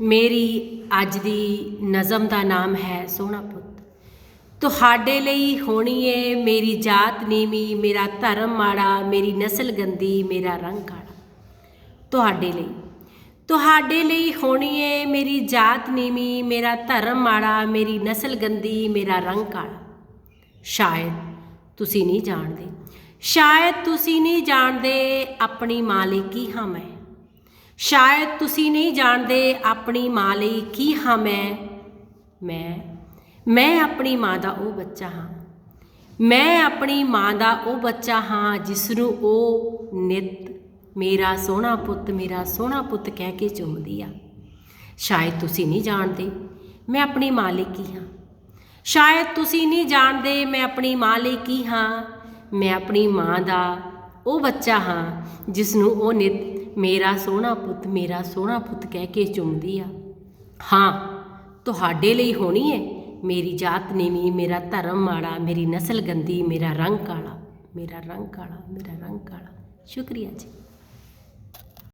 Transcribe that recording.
ਮੇਰੀ ਅੱਜ ਦੀ ਨਜ਼ਮ ਦਾ ਨਾਮ ਹੈ ਸੋਹਣਾ ਪੁੱਤ। ਤੁਹਾਡੇ ਲਈ ਹੋਣੀ ਏ ਮੇਰੀ ਜਾਤ ਨੀਵੀਂ, ਮੇਰਾ ਧਰਮ ਮਾੜਾ, ਮੇਰੀ ਨਸਲ ਗੰਦੀ, ਮੇਰਾ ਰੰਗ ਕਾਲਾ। ਤੁਹਾਡੇ ਲਈ। ਤੁਹਾਡੇ ਲਈ ਹੋਣੀ ਏ ਮੇਰੀ ਜਾਤ ਨੀਵੀਂ, ਮੇਰਾ ਧਰਮ ਮਾੜਾ, ਮੇਰੀ ਨਸਲ ਗੰਦੀ, ਮੇਰਾ ਰੰਗ ਕਾਲਾ। ਸ਼ਾਇਦ ਤੁਸੀਂ ਨਹੀਂ ਜਾਣਦੇ। ਸ਼ਾਇਦ ਤੁਸੀਂ ਨਹੀਂ ਜਾਣਦੇ ਆਪਣੀ ਮਾਂ ਲਈ ਕੀ ਹਾਂ ਮੈਂ। ਸ਼ਾਇਦ ਤੁਸੀਂ ਨਹੀਂ ਜਾਣਦੇ ਆਪਣੀ ਮਾਂ ਲਈ ਕੀ ਹਾਂ ਮੈਂ? ਮੈਂ ਮੈਂ ਆਪਣੀ ਮਾਂ ਦਾ ਉਹ ਬੱਚਾ ਹਾਂ। ਮੈਂ ਆਪਣੀ ਮਾਂ ਦਾ ਉਹ ਬੱਚਾ ਹਾਂ ਜਿਸ ਨੂੰ ਉਹ ਨਿਤ ਮੇਰਾ ਸੋਹਣਾ ਪੁੱਤ, ਮੇਰਾ ਸੋਹਣਾ ਪੁੱਤ ਕਹਿ ਕੇ ਚੁੰਮਦੀ ਆ। ਸ਼ਾਇਦ ਤੁਸੀਂ ਨਹੀਂ ਜਾਣਦੇ ਮੈਂ ਆਪਣੀ ਮਾਂ ਲਈ ਕੀ ਹਾਂ। ਸ਼ਾਇਦ ਤੁਸੀਂ ਨਹੀਂ ਜਾਣਦੇ ਮੈਂ ਆਪਣੀ ਮਾਂ ਲਈ ਕੀ ਹਾਂ। ਮੈਂ ਆਪਣੀ ਮਾਂ ਦਾ ਉਹ ਬੱਚਾ ਹਾਂ ਜਿਸ ਨੂੰ ਉਹ ਨਿਤ ਮੇਰਾ ਸੋਹਣਾ ਪੁੱਤ, ਮੇਰਾ ਸੋਹਣਾ ਪੁੱਤ ਕਹਿ ਕੇ ਚੁੰਮਦੀ ਆ। ਹਾਂ, ਤੁਹਾਡੇ ਲਈ ਹੋਣੀ ਹੈ ਮੇਰੀ ਜਾਤ ਨੀਵੀਂ ਮੇਰਾ ਧਰਮ ਮਾੜਾ, ਮੇਰੀ ਨਸਲ ਗੰਦੀ, ਮੇਰਾ ਰੰਗ ਕਾਲਾ, ਮੇਰਾ ਰੰਗ ਕਾਲਾ, ਮੇਰਾ ਰੰਗ ਕਾਲਾ। ਸ਼ੁਕਰੀਆ ਜੀ।